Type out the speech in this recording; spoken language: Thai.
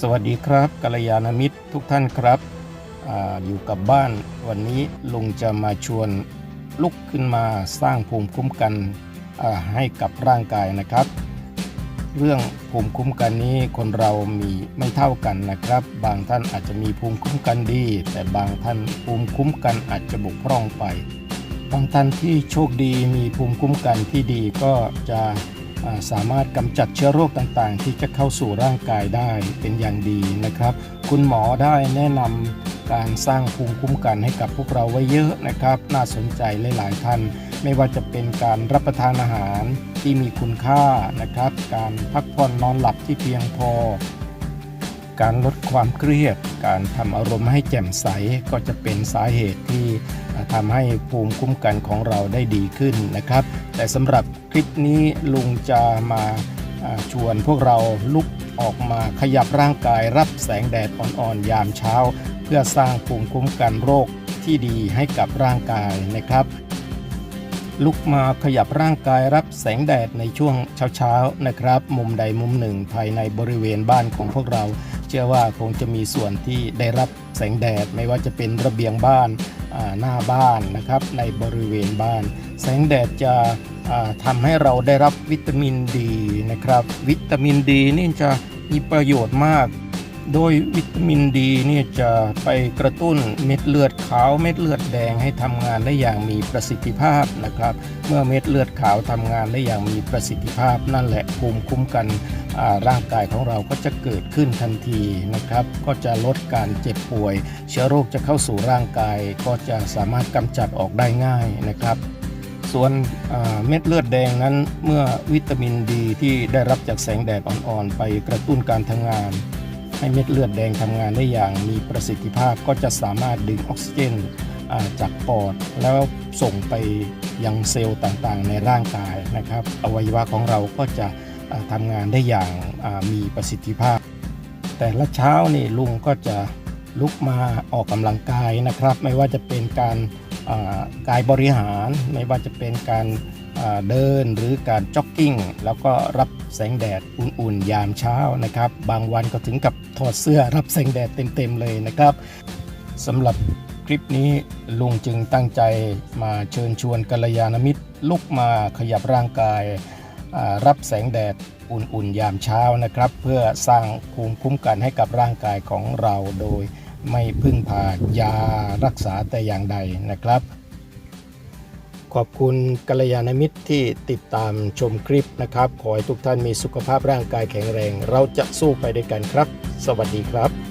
สวัสดีครับกัลยาณมิตรทุกท่านครับออยู่กับบ้านวันนี้ลุงจะมาชวนลุกขึ้นมาสร้างภูมิคุ้มกันให้กับร่างกายนะครับ เรื่องภูมิคุ้มกันนี้คนเรามีไม่เท่ากันนะครับ บางท่านอาจจะมีภูมิคุ้มกันดี แต่บางท่านภูมิคุ้มกันอาจจะบกพร่องไป บางท่านที่โชคดีมีภูมิคุ้มกันที่ดีก็จะ สามารถกำจัดเชื้อโรคต่างๆ ที่จะเข้าสู่ร่างกายได้เป็นอย่างดีนะครับ คุณหมอได้แนะนำการสร้างภูมิคุ้มกันให้กับพวกเราไว้เยอะนะครับ น่าสนใจหลายๆท่าน ไม่ว่าจะเป็นการรับประทานอาหารที่มีคุณค่านะครับ การพักผ่อนนอนหลับที่เพียงพอ การลดความเครียด การทำอารมณ์ให้แจ่มใสก็จะเป็นสาเหตุที่อ่าทำให้ภูมิคุ้มกันของเราได้ดีขึ้นนะครับ แต่สำหรับคลิปนี้ลุงจะมาชวนพวกเราลุกออกมาขยับร่างกายรับแสงแดดอ่อนๆยามเช้า เพื่อสร้างภูมิคุ้มกันโรคที่ดีให้กับร่างกายนะครับ ลุกมาขยับร่างกายรับแสงแดดในช่วงเช้าๆนะครับ มุมใดมุมหนึ่งภายในบริเวณบ้านของพวกเรา ชื่อว่าคงจะมีส่วนที่ได้รับแสงแดด ไม่ว่าจะเป็นระเบียงบ้านหน้าบ้านนะครับในบริเวณบ้าน แสงแดดจะอ่าทำให้เราได้รับวิตามินดีนะครับ วิตามินดีนี่จะมีประโยชน์มาก โดยวิตามินดีเนี่ยจะไปกระตุ้นเม็ดเลือดขาวเม็ดเลือดแดงให้ทำงานได้อย่างมีประสิทธิภาพนะครับ เมื่อเม็ดเลือดขาวทำงานได้อย่างมีประสิทธิภาพ นั่นแหละภูมิคุ้มกันร่างกายของเราก็จะเกิดขึ้นทันทีนะครับ ก็จะลดการเจ็บป่วย เชื้อโรคจะเข้าสู่ร่างกาย ก็จะสามารถกำจัดออกได้ง่ายนะครับส่วนเม็ดเลือดแดงนั้นเมื่อวิตามินดีที่ได้รับจากแสงแดดอ่อนๆ ไปกระตุ้นการทำงาน ให้เม็ดเลือดแดงทำงานได้อย่างมีประสิทธิภาพก็จะสามารถดึงออกซิเจนจากปอดแล้วส่งไปยังเซลล์ต่างๆ ในร่างกายนะครับ อวัยวะของเราก็จะทำงานได้อย่างมีประสิทธิภาพ แต่ละเช้านี่ลุงก็จะลุกมาออกกำลังกายนะครับ ไม่ว่าจะเป็นการ กายบริหารไม่ว่าจะเป็นการเดินหรือการจ็อกกิ้ง แล้วก็รับแสงแดดอุ่นๆ ยามเช้านะครับ บางวันก็ถึงกับถอดเสื้อรับแสงแดดเต็มๆเลยนะครับสำหรับคลิปนี้ลุงจึงตั้งใจมาเชิญชวนกัลยาณมิตรลุกมาขยับร่างกายรับแสงแดดอุ่นๆ ยามเช้านะครับ เพื่อสร้างภูมิคุ้มกันให้กับร่างกายของเราโดย ไม่พึ่งพายารักษาแต่อย่างใดนะครับ ขอบคุณกัลยาณมิตรที่ติดตามชมคลิปนะครับ ขอให้ทุกท่านมีสุขภาพร่างกายแข็งแรง เราจะสู้ไปด้วยกันครับ สวัสดีครับ